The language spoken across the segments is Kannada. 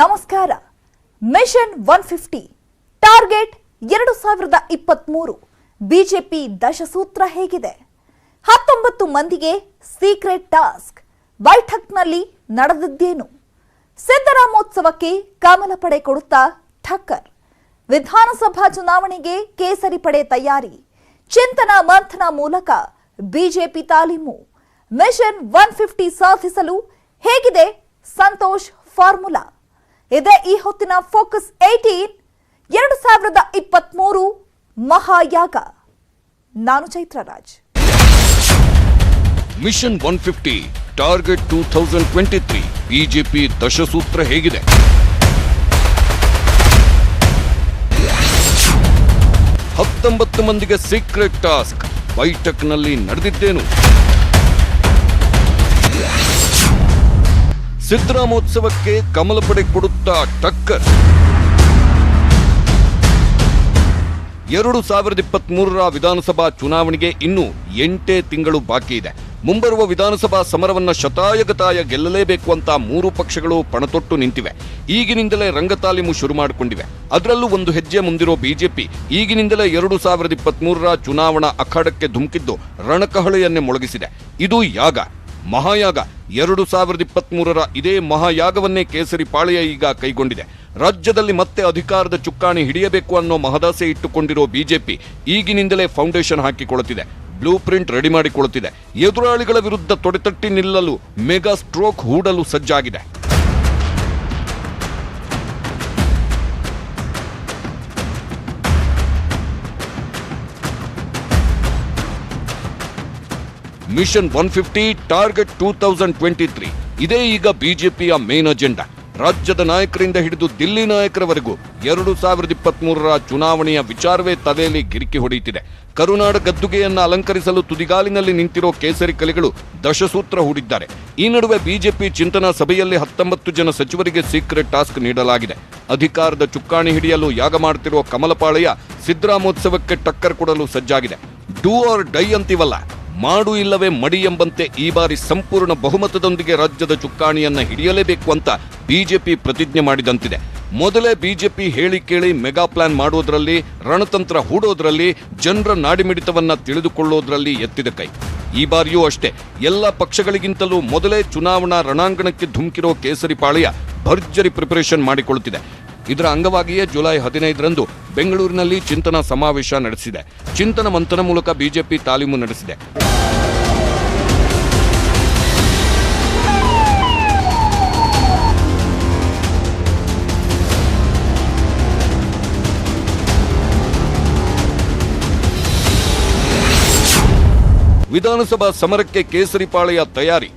ನಮಸ್ಕಾರ. ಮಿಷನ್ ಒನ್ ಫಿಫ್ಟಿ ಟಾರ್ಗೆಟ್ ಎರಡು ಸಾವಿರದ ಇಪ್ಪತ್ಮೂರು. ಬಿಜೆಪಿ ದಶಸೂತ್ರ ಹೇಗಿದೆ? ಹತ್ತೊಂಬತ್ತು ಮಂದಿಗೆ ಸೀಕ್ರೆಟ್ ಟಾಸ್ಕ್ ಬೈಠಕ್ನಲ್ಲಿ ನಡೆದಿದ್ದೇನು? ಸಿದ್ದರಾಮೋತ್ಸವಕ್ಕೆ ಕಮಲ ಪಡೆ ಕೊಡುತ್ತಾ ಠಕ್ಕರ್. ವಿಧಾನಸಭಾ ಚುನಾವಣೆಗೆ ಕೇಸರಿ ಪಡೆ ತಯಾರಿ. ಚಿಂತನ ಮಂಥನ ಮೂಲಕ ಬಿಜೆಪಿ ತಾಲೀಮು. ಮಿಷನ್ ಒನ್ ಫಿಫ್ಟಿ ಸಾಧಿಸಲು ಹೇಗಿದೆ ಸಂತೋಷ್ ಫಾರ್ಮುಲಾ? ಇದೇ ಈ ಹೊತ್ತಿನ ಫೋಕಸ್ ಏಟೀನ್ ಎರಡು ಸಾವಿರದ ಇಪ್ಪತ್ಮೂರು ಮಹಾಯಾಗ. ನಾನು Chaitraraj. Mission one fifty target two thousand twenty three BJP ದಶಸೂತ್ರ ಹೇಗಿದೆ? ಹತ್ತೊಂಬತ್ತು ಮಂದಿಗೆ ಸೀಕ್ರೆಟ್ ಟಾಸ್ಕ್ ಬೈಟಕ್ನಲ್ಲಿ ನಡೆದಿದ್ದೇನು? ಸಿದ್ದರಾಮೋತ್ಸವಕ್ಕೆ ಕಮಲ ಪಡೆ ಕೊಡುತ್ತಾ ಟಕ್ಕರ್. ಎರಡು ಸಾವಿರದ ಇಪ್ಪತ್ತ್ ಮೂರರ ವಿಧಾನಸಭಾ ಚುನಾವಣೆಗೆ ಇನ್ನೂ ಎಂಟೇ ತಿಂಗಳು ಬಾಕಿ ಇದೆ. ಮುಂಬರುವ ವಿಧಾನಸಭಾ ಸಮರವನ್ನ ಶತಾಯಗತಾಯ ಗೆಲ್ಲಲೇಬೇಕು ಅಂತ ಮೂರು ಪಕ್ಷಗಳು ಪಣತೊಟ್ಟು ನಿಂತಿವೆ. ಈಗಿನಿಂದಲೇ ರಂಗತಾಲೀಮು ಶುರು ಮಾಡಿಕೊಂಡಿವೆ. ಅದರಲ್ಲೂ ಒಂದು ಹೆಜ್ಜೆ ಮುಂದಿರೋ ಬಿಜೆಪಿ ಈಗಿನಿಂದಲೇ ಎರಡು ಸಾವಿರದ ಇಪ್ಪತ್ತ್ ಮೂರರ ಚುನಾವಣಾ ಅಖಾಡಕ್ಕೆ ಧುಮುಕಿದ್ದು ರಣಕಹಳೆಯನ್ನೇ ಮೊಳಗಿಸಿದೆ. ಇದು ಯಾಗ. ಮಹಾಯಾಗ ಎರಡು ಸಾವಿರದ ಇಪ್ಪತ್ತ್ ಮೂರರ ಇದೇ ಮಹಾಯಾಗವನ್ನೇ ಕೇಸರಿ ಪಾಳೆಯ ಈಗ ಕೈಗೊಂಡಿದೆ. ರಾಜ್ಯದಲ್ಲಿ ಮತ್ತೆ ಅಧಿಕಾರದ ಚುಕ್ಕಾಣಿ ಹಿಡಿಯಬೇಕು ಅನ್ನೋ ಮಹದಾಸೆ ಇಟ್ಟುಕೊಂಡಿರೋ ಬಿಜೆಪಿ ಈಗಿನಿಂದಲೇ ಫೌಂಡೇಶನ್ ಹಾಕಿಕೊಳ್ಳುತ್ತಿದೆ. ಬ್ಲೂ ಪ್ರಿಂಟ್ ರೆಡಿ ಮಾಡಿಕೊಳ್ಳುತ್ತಿದೆ. ಎದುರಾಳಿಗಳ ವಿರುದ್ಧ ತೊಡೆತಟ್ಟಿ ನಿಲ್ಲಲು ಮೆಗಾ ಸ್ಟ್ರೋಕ್ ಹೂಡಲು ಸಜ್ಜಾಗಿದೆ. Mission one fifty, target two thousand twenty three. ಇದೇ ಈಗ ಬಿಜೆಪಿಯ ಮೇನ್ ಅಜೆಂಡಾ. ರಾಜ್ಯದ ನಾಯಕರಿಂದ ಹಿಡಿದು ದಿಲ್ಲಿ ನಾಯಕರವರೆಗೂ ಎರಡು ಸಾವಿರದ ಇಪ್ಪತ್ತ್ ಮೂರರ ಚುನಾವಣೆಯ ವಿಚಾರವೇ ತಲೆಯಲ್ಲಿ ಗಿರಿಕಿ ಹೊಡೆಯುತ್ತಿದೆ. ಕರುನಾಡ ಗದ್ದುಗೆಯನ್ನು ಅಲಂಕರಿಸಲು ತುದಿಗಾಲಿನಲ್ಲಿ ನಿಂತಿರೋ ಕೇಸರಿ ಕಲೆಗಳು ದಶಸೂತ್ರ ಹೂಡಿದ್ದಾರೆ. ಈ ನಡುವೆ ಬಿಜೆಪಿ ಚಿಂತನಾ ಸಭೆಯಲ್ಲಿ ಹತ್ತೊಂಬತ್ತು ಜನ ಸಚಿವರಿಗೆ ಸೀಕ್ರೆಟ್ ಟಾಸ್ಕ್ ನೀಡಲಾಗಿದೆ. ಅಧಿಕಾರದ ಚುಕ್ಕಾಣಿ ಹಿಡಿಯಲು ಯಾಗ ಮಾಡುತ್ತಿರುವ ಕಮಲಪಾಳೆಯ ಸಿದ್ದರಾಮೋತ್ಸವಕ್ಕೆ ಟಕ್ಕರ್ ಕೊಡಲು ಸಜ್ಜಾಗಿದೆ. ಡೂ ಆರ್ ಡೈ ಅಂತಿವಲ್ಲ. ಮಾಡು ಇಲ್ಲವೇ ಮಡಿ ಎಂಬಂತೆ ಈ ಬಾರಿ ಸಂಪೂರ್ಣ ಬಹುಮತದೊಂದಿಗೆ ರಾಜ್ಯದ ಚುಕ್ಕಾಣಿಯನ್ನು ಹಿಡಿಯಲೇಬೇಕು ಅಂತ ಬಿಜೆಪಿ ಪ್ರತಿಜ್ಞೆ ಮಾಡಿದಂತಿದೆ. ಮೊದಲೇ ಬಿಜೆಪಿ ಹೇಳಿ ಕೇಳಿ ಮೆಗಾ ಪ್ಲಾನ್ ಮಾಡುವುದರಲ್ಲಿ ರಣತಂತ್ರ ಹೂಡೋದ್ರಲ್ಲಿ, ಜನರ ನಾಡಿಮಿಡಿತವನ್ನ ತಿಳಿದುಕೊಳ್ಳೋದ್ರಲ್ಲಿ ಎತ್ತಿದ ಕೈ. ಈ ಬಾರಿಯೂ ಅಷ್ಟೇ, ಎಲ್ಲ ಪಕ್ಷಗಳಿಗಿಂತಲೂ ಮೊದಲೇ ಚುನಾವಣಾ ರಣಾಂಗಣಕ್ಕೆ ಧುಮುಕಿರೋ ಕೇಸರಿ ಪಾಳೆಯ ಭರ್ಜರಿ ಪ್ರಿಪರೇಷನ್ ಮಾಡಿಕೊಳ್ಳುತ್ತಿದೆ. ಇದರ ಅಂಗವಾಗಿಯೇ ಜುಲೈ ಹದಿನೈದರಂದು ಬೆಂಗಳೂರಿನಲ್ಲಿ ಚಿಂತನ ಸಮಾವೇಶ ನಡೆಸಿದೆ. ಚಿಂತನ ಮಂಥನ ಮೂಲಕ ಬಿಜೆಪಿ ತಾಲೀಮು ನಡೆಸಿದೆ. ವಿಧಾನಸಭಾ ಸಮರಕ್ಕೆ ಕೇಸರಿಪಾಳೆಯ ತಯಾರಿ.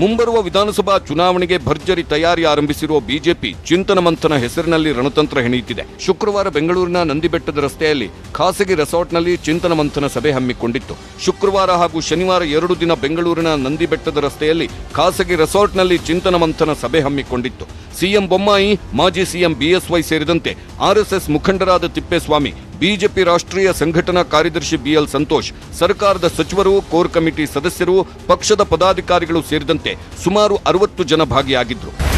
ಮುಂಬರುವ ವಿಧಾನಸಭಾ ಚುನಾವಣೆಗೆ ಭರ್ಜರಿ ತಯಾರಿ ಆರಂಭಿಸಿರುವ ಬಿಜೆಪಿ ಚಿಂತನ ಮಂಥನ ಹೆಸರಿನಲ್ಲಿ ರಣತಂತ್ರ ಹೆಣೆಯುತ್ತಿದೆ. ಶುಕ್ರವಾರ ಬೆಂಗಳೂರಿನ ನಂದಿಬೆಟ್ಟದ ರಸ್ತೆಯಲ್ಲಿ ಖಾಸಗಿ ರೆಸಾರ್ಟ್ನಲ್ಲಿ ಚಿಂತನ ಮಂಥನ ಸಭೆ ಹಮ್ಮಿಕೊಂಡಿತ್ತು. ಶುಕ್ರವಾರ ಹಾಗೂ ಶನಿವಾರ ಎರಡು ದಿನ ಬೆಂಗಳೂರಿನ ನಂದಿಬೆಟ್ಟದ ರಸ್ತೆಯಲ್ಲಿ ಖಾಸಗಿ ರೆಸಾರ್ಟ್ನಲ್ಲಿ ಚಿಂತನ ಮಂಥನ ಸಭೆ ಹಮ್ಮಿಕೊಂಡಿತ್ತು. ಸಿಎಂ ಬೊಮ್ಮಾಯಿ, ಮಾಜಿ ಸಿಎಂ ಬಿಎಸ್ವೈ ಸೇರಿದಂತೆ ಆರ್ಎಸ್ಎಸ್ ಮುಖಂಡರಾದ ತಿಪ್ಪೇಸ್ವಾಮಿ ಬಿಜೆಪಿ ರಾಷ್ಟ್ರೀಯ ಸಂಘಟನಾ ಕಾರ್ಯದರ್ಶಿ ಬಿಎಲ್ ಸಂತೋಷ್, ಸರ್ಕಾರದ ಸಚಿವರು, ಕೋರ್ ಕಮಿಟಿ ಸದಸ್ಯರು, ಪಕ್ಷದ ಪದಾಧಿಕಾರಿಗಳು ಸೇರಿದಂತೆ ಸುಮಾರು ಅರವತ್ತು ಜನ ಭಾಗಿಯಾಗಿದ್ರು.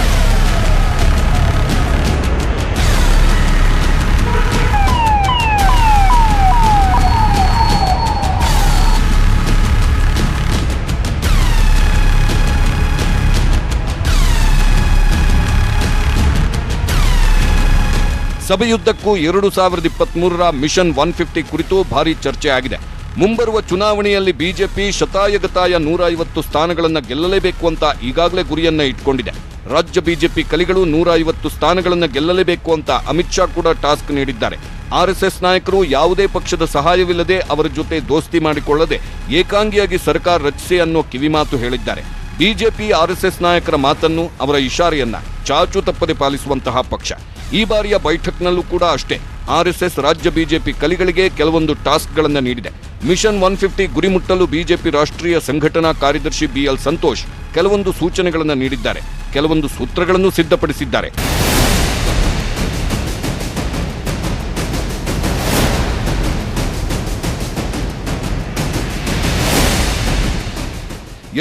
ಸಭೆಯುದ್ದಕ್ಕೂ ಎರಡು ಸಾವಿರದ ಇಪ್ಪತ್ತ್ ಮೂರರ ಮಿಷನ್ ಒನ್ ಫಿಫ್ಟಿ ಕುರಿತು ಭಾರಿ ಚರ್ಚೆ ಆಗಿದೆ. ಮುಂಬರುವ ಚುನಾವಣೆಯಲ್ಲಿ ಬಿಜೆಪಿ ಶತಾಯಗತಾಯ ನೂರ ಐವತ್ತು ಸ್ಥಾನಗಳನ್ನು ಗೆಲ್ಲಲೇಬೇಕು ಅಂತ ಈಗಾಗಲೇ ಗುರಿಯನ್ನ ಇಟ್ಕೊಂಡಿದೆ. ರಾಜ್ಯ ಬಿಜೆಪಿ ಕಲಿಗಳು ನೂರ ಐವತ್ತು ಸ್ಥಾನಗಳನ್ನು ಗೆಲ್ಲಲೇಬೇಕು ಅಂತ ಅಮಿತ್ ಶಾ ಕೂಡ ಟಾಸ್ಕ್ ನೀಡಿದ್ದಾರೆ. ಆರ್ಎಸ್ಎಸ್ ನಾಯಕರು ಯಾವುದೇ ಪಕ್ಷದ ಸಹಾಯವಿಲ್ಲದೆ ಅವರ ಜೊತೆ ದೋಸ್ತಿ ಮಾಡಿಕೊಳ್ಳದೆ ಏಕಾಂಗಿಯಾಗಿ ಸರ್ಕಾರ ರಚಿಸಿ ಅನ್ನೋ ಕಿವಿಮಾತು ಹೇಳಿದ್ದಾರೆ. ಬಿಜೆಪಿ ಆರ್ಎಸ್ಎಸ್ ನಾಯಕರ ಮಾತನ್ನು ಅವರ ಇಶಾರೆಯನ್ನ ಚಾಚು ತಪ್ಪದೆ ಪಾಲಿಸುವಂತಹ ಪಕ್ಷ. ಈ ಬಾರಿಯ ಬೈಠಕ್ನಲ್ಲೂ ಕೂಡ ಅಷ್ಟೇ. ಆರ್ಎಸ್ಎಸ್ ರಾಜ್ಯ ಬಿಜೆಪಿ ಕಲಿಗಳಿಗೆ ಕೆಲವೊಂದು ಟಾಸ್ಕ್ಗಳನ್ನು ನೀಡಿದೆ. ಮಿಷನ್ ಒನ್ ಫಿಫ್ಟಿ ಗುರಿ ಮುಟ್ಟಲು ಬಿಜೆಪಿ ರಾಷ್ಟ್ರೀಯ ಸಂಘಟನಾ ಕಾರ್ಯದರ್ಶಿ ಬಿಎಲ್ ಸಂತೋಷ್ ಕೆಲವೊಂದು ಸೂಚನೆಗಳನ್ನು ನೀಡಿದ್ದಾರೆ. ಕೆಲವೊಂದು ಸೂತ್ರಗಳನ್ನು ಸಿದ್ಧಪಡಿಸಿದ್ದಾರೆ.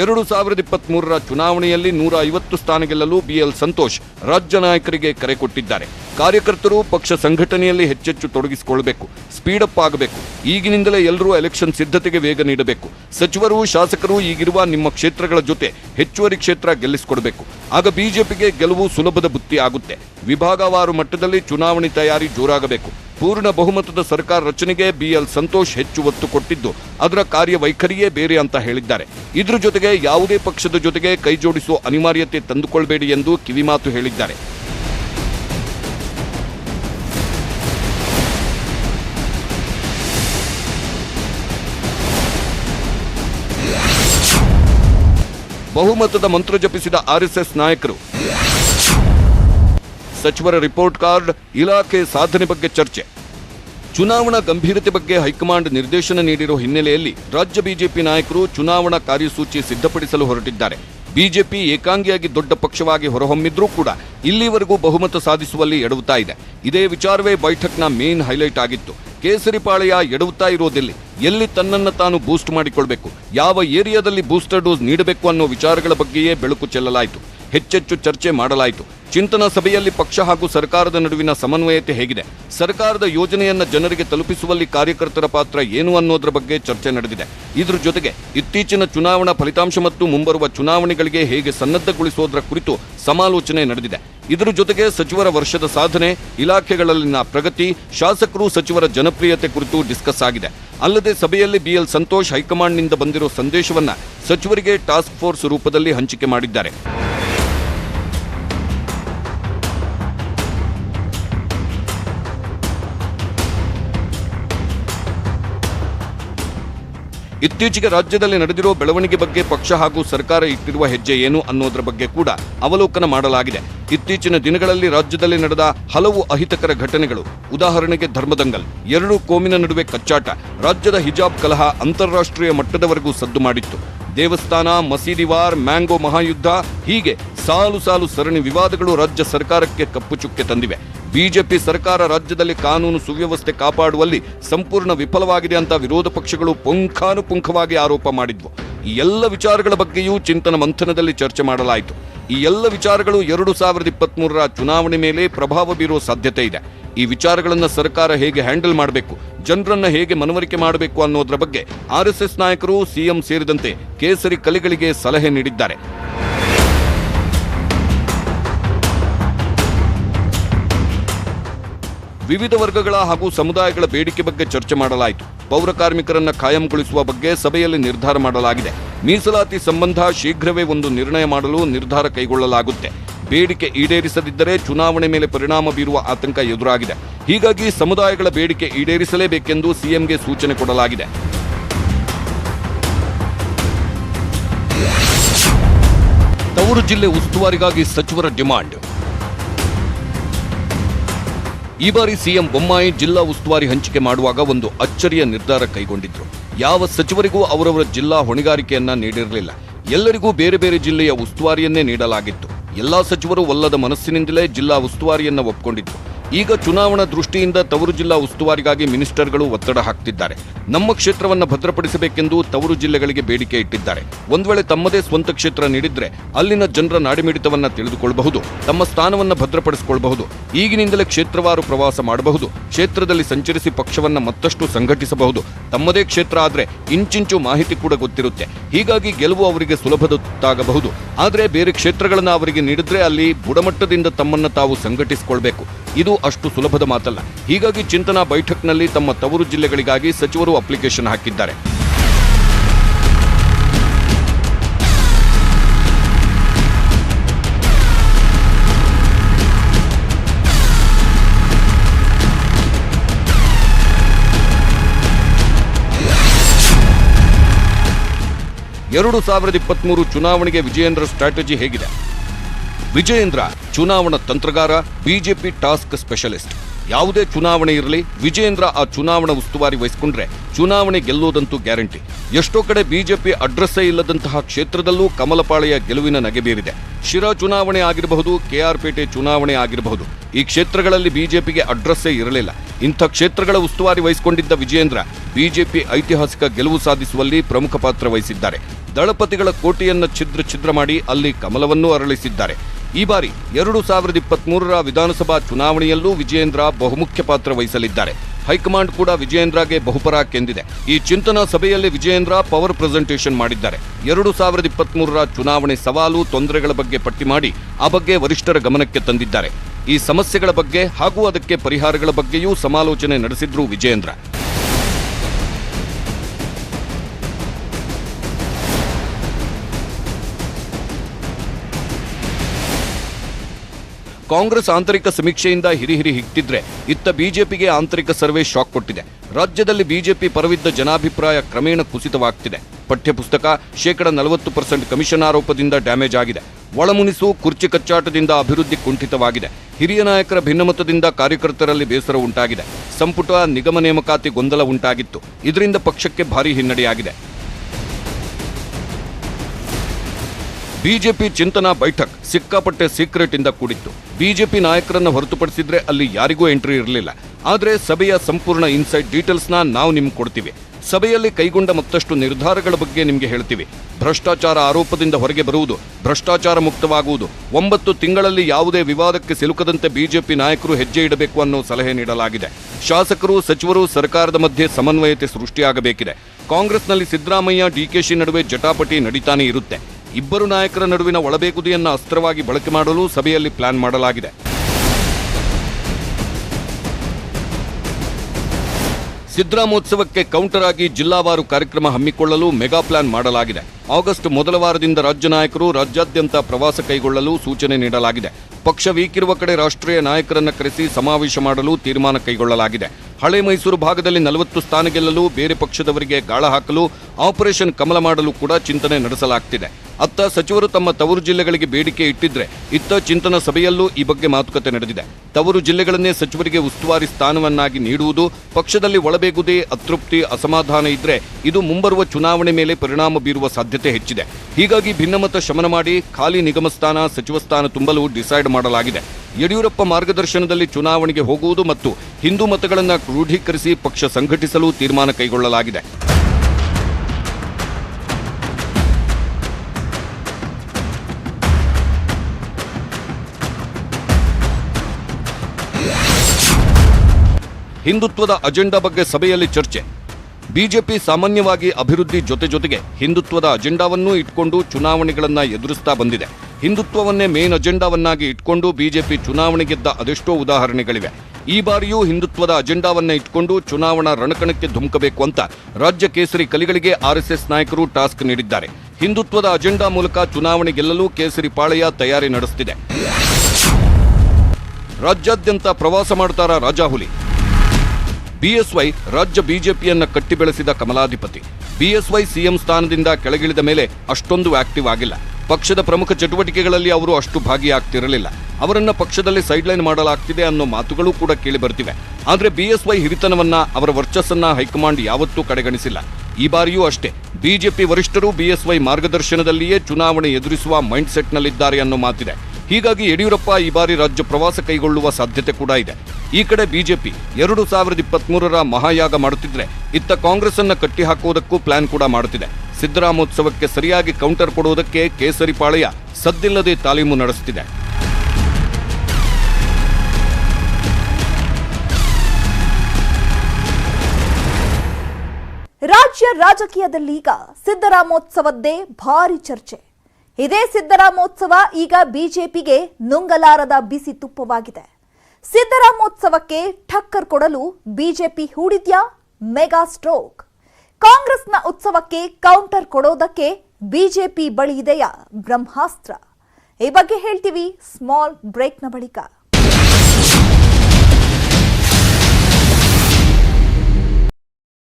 ಎರಡು ಸಾವಿರದ ಇಪ್ಪತ್ತ್ ಮೂರರ ಚುನಾವಣೆಯಲ್ಲಿ ನೂರ ಐವತ್ತು ಸ್ಥಾನ ಗೆಲ್ಲಲು ಬಿಎಲ್ ಸಂತೋಷ್ ರಾಜ್ಯ ನಾಯಕರಿಗೆ ಕರೆ ಕೊಟ್ಟಿದ್ದಾರೆ. ಕಾರ್ಯಕರ್ತರು ಪಕ್ಷ ಸಂಘಟನೆಯಲ್ಲಿ ಹೆಚ್ಚೆಚ್ಚು ತೊಡಗಿಸಿಕೊಳ್ಳಬೇಕು ಸ್ಪೀಡಪ್ ಆಗಬೇಕು, ಈಗಿನಿಂದಲೇ ಎಲ್ಲರೂ ಎಲೆಕ್ಷನ್ ಸಿದ್ಧತೆಗೆ ವೇಗ ನೀಡಬೇಕು. ಸಚಿವರು, ಶಾಸಕರು ಈಗಿರುವ ನಿಮ್ಮ ಕ್ಷೇತ್ರಗಳ ಜೊತೆ ಹೆಚ್ಚುವರಿ ಕ್ಷೇತ್ರ ಗೆಲ್ಲಿಸಿಕೊಡಬೇಕು. ಆಗ ಬಿಜೆಪಿಗೆ ಗೆಲುವು ಸುಲಭದ ಬುತ್ತಿ ಆಗುತ್ತೆ. ವಿಭಾಗವಾರು ಮಟ್ಟದಲ್ಲಿ ಚುನಾವಣೆ ತಯಾರಿ ಜೋರಾಗಬೇಕು. ಪೂರ್ಣ ಬಹುಮತದ ಸರ್ಕಾರ ರಚನೆಗೆ ಬಿಎಲ್ ಸಂತೋಷ್ ಹೆಚ್ಚು ಒತ್ತು ಕೊಟ್ಟಿದ್ದು, ಅದರ ಕಾರ್ಯವೈಖರಿಯೇ ಬೇರೆ ಅಂತ ಹೇಳಿದ್ದಾರೆ. ಇದ್ರ ಜೊತೆಗೆ ಯಾವುದೇ ಪಕ್ಷದ ಜೊತೆಗೆ ಕೈಜೋಡಿಸುವ ಅನಿವಾರ್ಯತೆ ತಂದುಕೊಳ್ಬೇಡಿ ಎಂದು ಕಿವಿಮಾತು ಹೇಳಿದ್ದಾರೆ. ಬಹುಮತದ ಮಂತ್ರ ಜಪಿಸಿದ ಆರ್ಎಸ್ಎಸ್ ನಾಯಕರು. ಸಚಿವರ ರಿಪೋರ್ಟ್ ಕಾರ್ಡ್ ಇಲಾಖೆ ಸಾಧನೆ ಬಗ್ಗೆ ಚರ್ಚೆ. ಚುನಾವಣಾ ಗಂಭೀರತೆ ಬಗ್ಗೆ ಹೈಕಮಾಂಡ್ ನಿರ್ದೇಶನ ನೀಡಿರುವ ಹಿನ್ನೆಲೆಯಲ್ಲಿ ರಾಜ್ಯ ಬಿಜೆಪಿ ನಾಯಕರು ಚುನಾವಣಾ ಕಾರ್ಯಸೂಚಿ ಸಿದ್ಧಪಡಿಸಲು ಹೊರಟಿದ್ದಾರೆ. ಬಿಜೆಪಿ ಏಕಾಂಗಿಯಾಗಿ ದೊಡ್ಡ ಪಕ್ಷವಾಗಿ ಹೊರಹೊಮ್ಮಿದ್ರೂ ಕೂಡ ಇಲ್ಲಿವರೆಗೂ ಬಹುಮತ ಸಾಧಿಸುವಲ್ಲಿ ಎಡವುತ್ತಾ ಇದೆ. ಇದೇ ವಿಚಾರವೇ ಬೈಠಕ್ನ ಮೇನ್ ಹೈಲೈಟ್ ಆಗಿತ್ತು. ಕೇಸರಿಪಾಳೆಯ ಎಡವುತ್ತಾ ಇರೋದಿಲ್ಲ ಎಲ್ಲಿ ತನ್ನನ್ನು ತಾನು ಬೂಸ್ಟ್ ಮಾಡಿಕೊಳ್ಬೇಕು, ಯಾವ ಏರಿಯಾದಲ್ಲಿ ಬೂಸ್ಟರ್ ಡೋಸ್ ನೀಡಬೇಕು ಅನ್ನೋ ವಿಚಾರಗಳ ಬಗ್ಗೆಯೇ ಬೆಳಕು ಚೆಲ್ಲಲಾಯಿತು. ಹೆಚ್ಚೆಚ್ಚು ಚರ್ಚೆ ಮಾಡಲಾಯಿತು. ಚಿಂತನ ಸಭೆಯಲ್ಲಿ ಪಕ್ಷ ಹಾಗೂ ಸರ್ಕಾರದ ನಡುವಿನ ಸಮನ್ವಯತೆ ಹೇಗಿದೆ. ಸರ್ಕಾರದ ಯೋಜನೆಯನ್ನ ಜನರಿಗೆ ತಲುಪಿಸುವಲ್ಲಿ ಕಾರ್ಯಕರ್ತರ ಪಾತ್ರ ಏನು ಅನ್ನೋದ್ರ ಬಗ್ಗೆ ಚರ್ಚೆ ನಡೆದಿದೆ. ಇದ್ರ ಜೊತೆಗೆ ಇತ್ತೀಚಿನ ಚುನಾವಣಾ ಫಲಿತಾಂಶ ಮತ್ತು ಮುಂಬರುವ ಚುನಾವಣೆಗಳಿಗೆ ಹೇಗೆ ಸನ್ನದ್ಧಗೊಳಿಸೋದ್ರ ಕುರಿತು ಸಮಾಲೋಚನೆ ನಡೆದಿದೆ. ಇದರ ಜೊತೆಗೆ ಸಚಿವರ ವರ್ಷದ ಸಾಧನೆ, ಇಲಾಖೆಗಳಲ್ಲಿನ ಪ್ರಗತಿ, ಶಾಸಕರು ಸಚಿವರ ಜನಪ್ರಿಯತೆ ಕುರಿತು ಡಿಸ್ಕಸ್ ಆಗಿದೆ. ಅಲ್ಲದೆ ಸಭೆಯಲ್ಲಿ ಬಿಎಲ್ ಸಂತೋಷ್ ಹೈಕಮಾಂಡ್ನಿಂದ ಬಂದಿರೋ ಸಂದೇಶವನ್ನ ಸಚಿವರಿಗೆ ಟಾಸ್ಕ್ ಫೋರ್ಸ್ ರೂಪದಲ್ಲಿ ಹಂಚಿಕೆ ಮಾಡಿದ್ದಾರೆ. ಇತ್ತೀಚೆಗೆ ರಾಜ್ಯದಲ್ಲಿ ನಡೆದಿರುವ ಬೆಳವಣಿಗೆ ಬಗ್ಗೆ ಪಕ್ಷ ಹಾಗೂ ಸರ್ಕಾರ ಇಟ್ಟಿರುವ ಹೆಜ್ಜೆ ಏನು ಅನ್ನೋದರ ಬಗ್ಗೆ ಕೂಡ ಅವಲೋಕನ ಮಾಡಲಾಗಿದೆ. ಇತ್ತೀಚಿನ ದಿನಗಳಲ್ಲಿ ರಾಜ್ಯದಲ್ಲಿ ನಡೆದ ಹಲವು ಅಹಿತಕರ ಘಟನೆಗಳು. ಉದಾಹರಣೆಗೆ ಧರ್ಮದಂಗಲ್. ಎರಡು ಕೋಮಿನ ನಡುವೆ ಕಚ್ಚಾಟ. ರಾಜ್ಯದ ಹಿಜಾಬ್ ಕಲಹ ಅಂತಾರಾಷ್ಟ್ರೀಯ ಮಟ್ಟದವರೆಗೂ ಸದ್ದು ಮಾಡಿತ್ತು. ದೇವಸ್ಥಾನ, ಮಸೀದಿವಾರ್, ಮ್ಯಾಂಗೋ ಮಹಾಯುದ್ಧ ಹೀಗೆ ಸಾಲು ಸಾಲು ಸರಣಿ ವಿವಾದಗಳು ರಾಜ್ಯ ಸರ್ಕಾರಕ್ಕೆ ಕಪ್ಪು ಚುಕ್ಕೆ ತಂದಿವೆ. ಬಿಜೆಪಿ ಸರ್ಕಾರ ರಾಜ್ಯದಲ್ಲಿ ಕಾನೂನು ಸುವ್ಯವಸ್ಥೆ ಕಾಪಾಡುವಲ್ಲಿ ಸಂಪೂರ್ಣ ವಿಫಲವಾಗಿದೆ ಅಂತ ವಿರೋಧ ಪಕ್ಷಗಳು ಪುಂಖಾನುಪುಂಖವಾಗಿ ಆರೋಪ ಮಾಡಿದ್ವು. ಈ ಎಲ್ಲ ವಿಚಾರಗಳ ಬಗ್ಗೆಯೂ ಚಿಂತನ ಮಂಥನದಲ್ಲಿ ಚರ್ಚೆ ಮಾಡಲಾಯಿತು. ಈ ಎಲ್ಲ ವಿಚಾರಗಳು ಎರಡು ಸಾವಿರದ ಇಪ್ಪತ್ಮೂರರ ಚುನಾವಣೆ ಮೇಲೆ ಪ್ರಭಾವ ಬೀರುವ ಸಾಧ್ಯತೆ ಇದೆ. ಈ ವಿಚಾರಗಳನ್ನು ಸರ್ಕಾರ ಹೇಗೆ ಹ್ಯಾಂಡಲ್ ಮಾಡಬೇಕು, ಜನರನ್ನು ಹೇಗೆ ಮನವರಿಕೆ ಮಾಡಬೇಕು ಅನ್ನೋದರ ಬಗ್ಗೆ ಆರ್ಎಸ್ಎಸ್ ನಾಯಕರು ಸಿಎಂ ಸೇರಿದಂತೆ ಕೇಸರಿ ಕಲಿಗಳಿಗೆ ಸಲಹೆ ನೀಡಿದ್ದಾರೆ. ವಿವಿಧ ವರ್ಗಗಳ ಹಾಗೂ ಸಮುದಾಯಗಳ ಬೇಡಿಕೆ ಬಗ್ಗೆ ಚರ್ಚೆ ಮಾಡಲಾಯಿತು. ಪೌರ ಕಾರ್ಮಿಕರನ್ನ ಖಾಯಂಗೊಳಿಸುವ ಬಗ್ಗೆ ಸಭೆಯಲ್ಲಿ ನಿರ್ಧಾರ ಮಾಡಲಾಗಿದೆ. ಮೀಸಲಾತಿ ಸಂಬಂಧ ಶೀಘ್ರವೇ ಒಂದು ನಿರ್ಣಯ ಮಾಡಲು ನಿರ್ಧಾರ ಕೈಗೊಳ್ಳಲಾಗುತ್ತೆ. ಬೇಡಿಕೆ ಈಡೇರಿಸದಿದ್ದರೆ ಚುನಾವಣೆ ಮೇಲೆ ಪರಿಣಾಮ ಬೀರುವ ಆತಂಕ ಎದುರಾಗಿದೆ. ಹೀಗಾಗಿ ಸಮುದಾಯಗಳ ಬೇಡಿಕೆ ಈಡೇರಿಸಲೇಬೇಕೆಂದು ಸಿಎಂಗೆ ಸೂಚನೆ ಕೊಡಲಾಗಿದೆ. ತವರು ಜಿಲ್ಲೆ ಉಸ್ತುವಾರಿಗಾಗಿ ಸಚಿವರ ಡಿಮಾಂಡ್. ಈ ಬಾರಿ ಸಿಎಂ ಬೊಮ್ಮಾಯಿ ಜಿಲ್ಲಾ ಉಸ್ತುವಾರಿ ಹಂಚಿಕೆ ಮಾಡುವಾಗ ಒಂದು ಅಚ್ಚರಿಯ ನಿರ್ಧಾರ ಕೈಗೊಂಡಿದ್ರು. ಯಾವ ಸಚಿವರಿಗೂ ಅವರವರ ಜಿಲ್ಲಾ ಹೊಣೆಗಾರಿಕೆಯನ್ನ ನೀಡಿರಲಿಲ್ಲ. ಎಲ್ಲರಿಗೂ ಬೇರೆ ಬೇರೆ ಜಿಲ್ಲೆಯ ಉಸ್ತುವಾರಿಯನ್ನೇ ನೀಡಲಾಗಿತ್ತು. ಎಲ್ಲಾ ಸಚಿವರು ಒಲ್ಲದ ಮನಸ್ಸಿನಿಂದಲೇ ಜಿಲ್ಲಾ ಉಸ್ತುವಾರಿಯನ್ನ ಒಪ್ಕೊಂಡಿದ್ರು. ಈಗ ಚುನಾವಣಾ ದೃಷ್ಟಿಯಿಂದ ತವರು ಜಿಲ್ಲಾ ಉಸ್ತುವಾರಿಗಾಗಿ ಮಿನಿಸ್ಟರ್ಗಳು ಒತ್ತಡ ಹಾಕ್ತಿದ್ದಾರೆ. ನಮ್ಮ ಕ್ಷೇತ್ರವನ್ನ ಭದ್ರಪಡಿಸಬೇಕೆಂದು ತವರು ಜಿಲ್ಲೆಗಳಿಗೆ ಬೇಡಿಕೆ ಇಟ್ಟಿದ್ದಾರೆ. ಒಂದು ವೇಳೆ ತಮ್ಮದೇ ಸ್ವಂತ ಕ್ಷೇತ್ರ ನೀಡಿದ್ರೆ ಅಲ್ಲಿನ ಜನರ ನಾಡಿಮಿಡಿತವನ್ನ ತಿಳಿದುಕೊಳ್ಳಬಹುದು. ತಮ್ಮ ಸ್ಥಾನವನ್ನ ಭದ್ರಪಡಿಸಿಕೊಳ್ಳಬಹುದು. ಈಗಿನಿಂದಲೇ ಕ್ಷೇತ್ರವಾರು ಪ್ರವಾಸ ಮಾಡಬಹುದು. ಕ್ಷೇತ್ರದಲ್ಲಿ ಸಂಚರಿಸಿ ಪಕ್ಷವನ್ನ ಮತ್ತಷ್ಟು ಸಂಘಟಿಸಬಹುದು. ತಮ್ಮದೇ ಕ್ಷೇತ್ರ ಆದರೆ ಇಂಚಿಂಚು ಮಾಹಿತಿ ಕೂಡ ಗೊತ್ತಿರುತ್ತೆ. ಹೀಗಾಗಿ ಗೆಲುವು ಅವರಿಗೆ ಸುಲಭದತ್ತಾಗಬಹುದು. ಆದರೆ ಬೇರೆ ಕ್ಷೇತ್ರಗಳನ್ನು ಅವರಿಗೆ ನೀಡಿದ್ರೆ ಅಲ್ಲಿ ಬುಡಮಟ್ಟದಿಂದ ತಮ್ಮನ್ನ ತಾವು ಸಂಘಟಿಸಿಕೊಳ್ಬೇಕು. ಇದು ಅಷ್ಟು ಸುಲಭದ ಮಾತಲ್ಲ. ಹೀಗಾಗಿ ಚಿಂತನಾ ಬೈಠಕ್ನಲ್ಲಿ ತಮ್ಮ ತವರು ಜಿಲ್ಲೆಗಳಿಗಾಗಿ ಸಚಿವರು ಅಪ್ಲಿಕೇಶನ್ ಹಾಕಿದ್ದಾರೆ. ಎರಡು ಸಾವಿರದ ಇಪ್ಪತ್ಮೂರು ಚುನಾವಣೆಗೆ ವಿಜಯೇಂದ್ರ ಸ್ಟ್ರಾಟಜಿ ಹೇಗಿದೆ? ವಿಜಯೇಂದ್ರ, ಚುನಾವಣಾ ತಂತ್ರಗಾರ, ಬಿಜೆಪಿ ಟಾಸ್ಕ್ ಸ್ಪೆಷಲಿಸ್ಟ್. ಯಾವುದೇ ಚುನಾವಣೆ ಇರಲಿ, ವಿಜಯೇಂದ್ರ ಆ ಚುನಾವಣಾ ಉಸ್ತುವಾರಿ ವಹಿಸಿಕೊಂಡ್ರೆ ಚುನಾವಣೆ ಗೆಲ್ಲೋದಂತೂ ಗ್ಯಾರಂಟಿ. ಎಷ್ಟೋ ಕಡೆ ಬಿಜೆಪಿ ಅಡ್ರೆಸ್ಸೇ ಇಲ್ಲದಂತಹ ಕ್ಷೇತ್ರದಲ್ಲೂ ಕಮಲಪಾಳೆಯ ಗೆಲುವಿನ ನಗೆಬೀರಿದೆ ಶಿರಾ ಚುನಾವಣೆ ಆಗಿರಬಹುದು, ಕೆಆರ್ಪೇಟೆ ಚುನಾವಣೆ ಆಗಿರಬಹುದು. ಈ ಕ್ಷೇತ್ರಗಳಲ್ಲಿ ಬಿಜೆಪಿಗೆ ಅಡ್ರೆಸ್ಸೇ ಇರಲಿಲ್ಲ. ಇಂಥ ಕ್ಷೇತ್ರಗಳ ಉಸ್ತುವಾರಿ ವಹಿಸಿಕೊಂಡಿದ್ದ ವಿಜಯೇಂದ್ರ, ಬಿಜೆಪಿ ಐತಿಹಾಸಿಕ ಗೆಲುವು ಸಾಧಿಸುವಲ್ಲಿ ಪ್ರಮುಖ ಪಾತ್ರ ವಹಿಸಿದ್ದಾರೆ. ದಳಪತಿಗಳ ಕೋಟೆಯನ್ನು ಛಿದ್ರ ಛಿದ್ರ ಮಾಡಿ ಅಲ್ಲಿ ಕಮಲವನ್ನೂ ಅರಳಿಸಿದ್ದಾರೆ. ಈ ಬಾರಿ ಎರಡು ಸಾವಿರದ ಇಪ್ಪತ್ಮೂರರ ವಿಧಾನಸಭಾ ಚುನಾವಣೆಯಲ್ಲೂ ವಿಜಯೇಂದ್ರ ಬಹುಮುಖ್ಯ ಪಾತ್ರ ವಹಿಸಲಿದ್ದಾರೆ. ಹೈಕಮಾಂಡ್ ಕೂಡ ವಿಜಯೇಂದ್ರಗೆ ಬಹುಪರ ಕೆಂದಿದೆ. ಈ ಚಿಂತನಾ ಸಭೆಯಲ್ಲಿ ವಿಜಯೇಂದ್ರ ಪವರ್ ಪ್ರೆಸೆಂಟೇಷನ್ ಮಾಡಿದ್ದಾರೆ. ಎರಡು ಸಾವಿರದ ಇಪ್ಪತ್ಮೂರರ ಚುನಾವಣೆ ಸವಾಲು ತೊಂದರೆಗಳ ಬಗ್ಗೆ ಪಟ್ಟಿ ಮಾಡಿ ಆ ಬಗ್ಗೆ ವರಿಷ್ಠರ ಗಮನಕ್ಕೆ ತಂದಿದ್ದಾರೆ. ಈ ಸಮಸ್ಯೆಗಳ ಬಗ್ಗೆ ಹಾಗೂ ಅದಕ್ಕೆ ಪರಿಹಾರಗಳ ಬಗ್ಗೆಯೂ ಸಮಾಲೋಚನೆ ನಡೆಸಿದ್ರು ವಿಜಯೇಂದ್ರ. ಕಾಂಗ್ರೆಸ್ ಆಂತರಿಕ ಸಮೀಕ್ಷೆಯಿಂದ ಹಿರಿಹಿರಿ ಹಿಗ್ತಿದ್ರೆ ಇತ್ತ ಬಿಜೆಪಿಗೆ ಆಂತರಿಕ ಸರ್ವೆ ಶಾಕ್ ಕೊಟ್ಟಿದೆ. ರಾಜ್ಯದಲ್ಲಿ ಬಿಜೆಪಿ ಪರವಿದ್ದ ಜನಾಭಿಪ್ರಾಯ ಕ್ರಮೇಣ ಕುಸಿತವಾಗ್ತಿದೆ. ಪಠ್ಯಪುಸ್ತಕ ಶೇಕಡ ನಲವತ್ತು ಪರ್ಸೆಂಟ್ ಕಮಿಷನ್ ಆರೋಪದಿಂದ ಡ್ಯಾಮೇಜ್ ಆಗಿದೆ. ಒಳಮುನಿಸು, ಕುರ್ಚಿ ಕಚ್ಚಾಟದಿಂದ ಅಭಿವೃದ್ಧಿ ಕುಂಠಿತವಾಗಿದೆ. ಹಿರಿಯ ನಾಯಕರ ಭಿನ್ನಮತದಿಂದ ಕಾರ್ಯಕರ್ತರಲ್ಲಿ ಬೇಸರ ಉಂಟಾಗಿದೆ. ಸಂಪುಟ, ನಿಗಮ ನೇಮಕಾತಿ ಗೊಂದಲ ಉಂಟಾಗಿತ್ತು. ಇದರಿಂದ ಪಕ್ಷಕ್ಕೆ ಭಾರಿ ಹಿನ್ನಡೆಯಾಗಿದೆ. ಬಿಜೆಪಿ ಚಿಂತನಾ ಬೈಠಕ್ ಸಿಕ್ಕಾಪಟ್ಟೆ ಸೀಕ್ರೆಟ್ ಇಂದ ಕೂಡಿತ್ತು. ಬಿಜೆಪಿ ನಾಯಕರನ್ನ ಹೊರತುಪಡಿಸಿದ್ರೆ ಅಲ್ಲಿ ಯಾರಿಗೂ ಎಂಟ್ರಿ ಇರಲಿಲ್ಲ. ಆದ್ರೆ ಸಭೆಯ ಸಂಪೂರ್ಣ ಇನ್ಸೈಡ್ ಡೀಟೇಲ್ಸ್ನ ನಾವು ನಿಮ್ಗೆ ಕೊಡ್ತೀವಿ. ಸಭೆಯಲ್ಲಿ ಕೈಗೊಂಡ ಮತ್ತಷ್ಟು ನಿರ್ಧಾರಗಳ ಬಗ್ಗೆ ನಿಮಗೆ ಹೇಳ್ತೀವಿ. ಭ್ರಷ್ಟಾಚಾರ ಆರೋಪದಿಂದ ಹೊರಗೆ ಬರುವುದು, ಭ್ರಷ್ಟಾಚಾರ ಮುಕ್ತವಾಗುವುದು, ಒಂಬತ್ತು ತಿಂಗಳಲ್ಲಿ ಯಾವುದೇ ವಿವಾದಕ್ಕೆ ಸಿಲುಕದಂತೆ ಬಿಜೆಪಿ ನಾಯಕರು ಹೆಜ್ಜೆ ಇಡಬೇಕು ಅನ್ನೋ ಸಲಹೆ ನೀಡಲಾಗಿದೆ. ಶಾಸಕರು, ಸಚಿವರು ಸರ್ಕಾರದ ಮಧ್ಯೆ ಸಮನ್ವಯತೆ ಸೃಷ್ಟಿಯಾಗಬೇಕಿದೆ. ಕಾಂಗ್ರೆಸ್ನಲ್ಲಿ ಸಿದ್ದರಾಮಯ್ಯ ಡಿಕೆಶಿ ನಡುವೆ ಜಟಾಪಟಿ ನಡೀತಾನೆ ಇರುತ್ತೆ. ಇಬ್ಬರು ನಾಯಕರ ನಡುವಿನ ಒಳಬೇಗುದಿಯನ್ನು ಅಸ್ತ್ರವಾಗಿ ಬಳಕೆ ಮಾಡಲು ಸಭೆಯಲ್ಲಿ ಪ್ಲಾನ್ ಮಾಡಲಾಗಿದೆ. ಸಿದ್ದರಾಮೋತ್ಸವಕ್ಕೆ ಕೌಂಟರ್ ಆಗಿ ಜಿಲ್ಲಾವಾರು ಕಾರ್ಯಕ್ರಮ ಹಮ್ಮಿಕೊಳ್ಳಲು ಮೆಗಾ ಪ್ಲಾನ್ ಮಾಡಲಾಗಿದೆ. ಆಗಸ್ಟ್ ಮೊದಲ ವಾರದಿಂದ ರಾಜ್ಯ ನಾಯಕರು ರಾಜ್ಯಾದ್ಯಂತ ಪ್ರವಾಸ ಕೈಗೊಳ್ಳಲು ಸೂಚನೆ ನೀಡಲಾಗಿದೆ. ಪಕ್ಷ ವೀಕಿರುವ ಕಡೆ ರಾಷ್ಟ್ರೀಯ ನಾಯಕರನ್ನು ಕರೆಸಿ ಸಮಾವೇಶ ಮಾಡಲು ತೀರ್ಮಾನ ಕೈಗೊಳ್ಳಲಾಗಿದೆ. ಹಳೆ ಮೈಸೂರು ಭಾಗದಲ್ಲಿ ನಲವತ್ತು ಸ್ಥಾನ ಗೆಲ್ಲಲು ಬೇರೆ ಪಕ್ಷದವರಿಗೆ ಗಾಳ ಹಾಕಲು ಆಪರೇಷನ್ ಕಮಲ ಮಾಡಲು ಕೂಡ ಚಿಂತನೆ ನಡೆಸಲಾಗ್ತಿದೆ. ಅತ್ತ ಸಚಿವರು ತಮ್ಮ ತವರು ಜಿಲ್ಲೆಗಳಿಗೆ ಬೇಡಿಕೆ ಇಟ್ಟಿದ್ರೆ ಇತ್ತ ಚಿಂತನ ಸಭೆಯಲ್ಲೂ ಈ ಬಗ್ಗೆ ಮಾತುಕತೆ ನಡೆದಿದೆ. ತವರು ಜಿಲ್ಲೆಗಳನ್ನೇ ಸಚಿವರಿಗೆ ಉಸ್ತುವಾರಿ ಸ್ಥಾನವನ್ನಾಗಿ ನೀಡುವುದು, ಪಕ್ಷದಲ್ಲಿ ಒಳಬೇಗುದೇ ಅತೃಪ್ತಿ, ಅಸಮಾಧಾನ ಇದ್ರೆ ಇದು ಮುಂಬರುವ ಚುನಾವಣೆ ಮೇಲೆ ಪರಿಣಾಮ ಬೀರುವ ಸಾಧ್ಯತೆ ಹೆಚ್ಚಿದೆ. ಹೀಗಾಗಿ ಭಿನ್ನಮತ ಶಮನ ಮಾಡಿ ಖಾಲಿ ನಿಗಮ ಸ್ಥಾನ, ಸಚಿವ ಸ್ಥಾನ ತುಂಬಲು ಡಿಸೈಡ್ ಮಾಡಲಾಗಿದೆ. ಯಡಿಯೂರಪ್ಪ ಮಾರ್ಗದರ್ಶನದಲ್ಲಿ ಚುನಾವಣೆಗೆ ಹೋಗುವುದು ಮತ್ತು ಹಿಂದೂ ಮತಗಳನ್ನು ಕ್ರೋಢೀಕರಿಸಿ ಪಕ್ಷ ಸಂಘಟಿಸಲು ತೀರ್ಮಾನ ಕೈಗೊಳ್ಳಲಾಗಿದೆ. ಹಿಂದುತ್ವದ ಅಜೆಂಡಾ ಬಗ್ಗೆ ಸಭೆಯಲ್ಲಿ ಚರ್ಚೆ. ಬಿಜೆಪಿ ಸಾಮಾನ್ಯವಾಗಿ ಅಭಿವೃದ್ಧಿ ಜೊತೆ ಜೊತೆಗೆ ಹಿಂದುತ್ವದ ಅಜೆಂಡಾವನ್ನೂ ಇಟ್ಕೊಂಡು ಚುನಾವಣೆಗಳನ್ನು ಎದುರಿಸ್ತಾ ಬಂದಿದೆ. ಹಿಂದುತ್ವವನ್ನೇ ಮೇನ್ ಅಜೆಂಡಾವನ್ನಾಗಿ ಇಟ್ಕೊಂಡು ಬಿಜೆಪಿ ಚುನಾವಣೆ ಗೆದ್ದ ಅದೆಷ್ಟೋ ಉದಾಹರಣೆಗಳಿವೆ. ಈ ಬಾರಿಯೂ ಹಿಂದುತ್ವದ ಅಜೆಂಡಾವನ್ನ ಇಟ್ಕೊಂಡು ಚುನಾವಣಾ ರಣಕಣಕ್ಕೆ ಧುಮುಕಬೇಕು ಅಂತ ರಾಜ್ಯ ಕೇಸರಿ ಕಲಿಗಳಿಗೆ ಆರ್ಎಸ್ಎಸ್ ನಾಯಕರು ಟಾಸ್ಕ್ ನೀಡಿದ್ದಾರೆ. ಹಿಂದುತ್ವದ ಅಜೆಂಡಾ ಮೂಲಕ ಚುನಾವಣೆ ಗೆಲ್ಲಲು ಕೇಸರಿ ಪಾಳೆಯ ತಯಾರಿ ನಡೆಸುತ್ತಿದೆ ರಾಜ್ಯಾದ್ಯಂತ ಪ್ರವಾಸ ಮಾಡುತ್ತಾರ ರಾಜಾಹುಲಿ? ಬಿಎಸ್ವೈ ರಾಜ್ಯ ಬಿಜೆಪಿಯನ್ನ ಕಟ್ಟಿ ಬೆಳೆಸಿದ ಕಮಲಾಧಿಪತಿ. ಬಿಎಸ್ವೈ ಸಿಎಂ ಸ್ಥಾನದಿಂದ ಕೆಳಗಿಳಿದ ಮೇಲೆ ಅಷ್ಟೊಂದು ಆಕ್ಟಿವ್ ಆಗಿಲ್ಲ. ಪಕ್ಷದ ಪ್ರಮುಖ ಚಟುವಟಿಕೆಗಳಲ್ಲಿ ಅವರು ಅಷ್ಟು ಭಾಗಿಯಾಗ್ತಿರಲಿಲ್ಲ. ಅವರನ್ನ ಪಕ್ಷದಲ್ಲಿ ಸೈಡ್ಲೈನ್ ಮಾಡಲಾಗ್ತಿದೆ ಅನ್ನೋ ಮಾತುಗಳು ಕೂಡ ಕೇಳಿ ಬರ್ತಿವೆ ಆದ್ರೆ ಬಿಎಸ್ವೈ ಹಿರಿತನವನ್ನ, ಅವರ ವರ್ಚಸ್ಸನ್ನ ಹೈಕಮಾಂಡ್ ಯಾವತ್ತೂ ಕಡೆಗಣಿಸಿಲ್ಲ. ಈ ಬಾರಿಯೂ ಅಷ್ಟೇ. ಬಿಜೆಪಿ ವರಿಷ್ಠರು ಬಿಎಸ್ವೈ ಮಾರ್ಗದರ್ಶನದಲ್ಲಿಯೇ ಚುನಾವಣೆ ಎದುರಿಸುವ ಮೈಂಡ್ ಸೆಟ್ನಲ್ಲಿದ್ದಾರೆ ಅನ್ನೋ ಮಾತಿದೆ. ಹೀಗಾಗಿ ಯಡಿಯೂರಪ್ಪ ಈ ಬಾರಿ ರಾಜ್ಯ ಪ್ರವಾಸ ಕೈಗೊಳ್ಳುವ ಸಾಧ್ಯತೆ ಕೂಡ ಇದೆ. ಈ ಕಡೆ ಬಿಜೆಪಿ ಎರಡು ಸಾವಿರದ ಇಪ್ಪತ್ಮೂರರ ಮಹಾಯಾಗ ಮಾಡುತ್ತಿದ್ರೆ ಇತ್ತ ಕಾಂಗ್ರೆಸ್ ಅನ್ನ ಕಟ್ಟಿ ಹಾಕುವುದಕ್ಕೂ ಪ್ಲಾನ್ ಕೂಡ ಮಾಡುತ್ತಿದೆ. ಸಿದ್ದರಾಮೋತ್ಸವಕ್ಕೆ ಸರಿಯಾಗಿ ಕೌಂಟರ್ ಕೊಡುವುದಕ್ಕೆ ಕೇಸರಿ ಪಾಳೆಯ ಸದ್ದಿಲ್ಲದೆ ತಾಲೀಮು ನಡೆಸುತ್ತಿದೆ. ರಾಜ್ಯ ರಾಜಕೀಯದಲ್ಲೀಗ ಸಿದ್ದರಾಮೋತ್ಸವದ್ದೇ ಭಾರಿ ಚರ್ಚೆ. ಇದೇ ಸಿದ್ದರಾಮೋತ್ಸವ ಈಗ ಬಿಜೆಪಿಗೆ ನುಂಗಲಾರದ ಬಿಸಿ ತುಪ್ಪವಾಗಿದೆ. ಸಿದ್ದರಾಮೋತ್ಸವಕ್ಕೆ ಠಕ್ಕರ್ ಕೊಡಲು ಬಿಜೆಪಿ ಹೂಡಿದ್ಯಾ ಮೆಗಾ ಸ್ಟ್ರೋಕ್? ಕಾಂಗ್ರೆಸ್ನ ಉತ್ಸವಕ್ಕೆ ಕೌಂಟರ್ ಕೊಡೋದಕ್ಕೆ ಬಿಜೆಪಿ ಬಳಿ ಇದೆಯಾ ಬ್ರಹ್ಮಾಸ್ತ್ರ? ಈ ಬಗ್ಗೆ ಹೇಳ್ತೀವಿ ಸ್ಮಾಲ್ ಬ್ರೇಕ್ನ ಬಳಿಕ.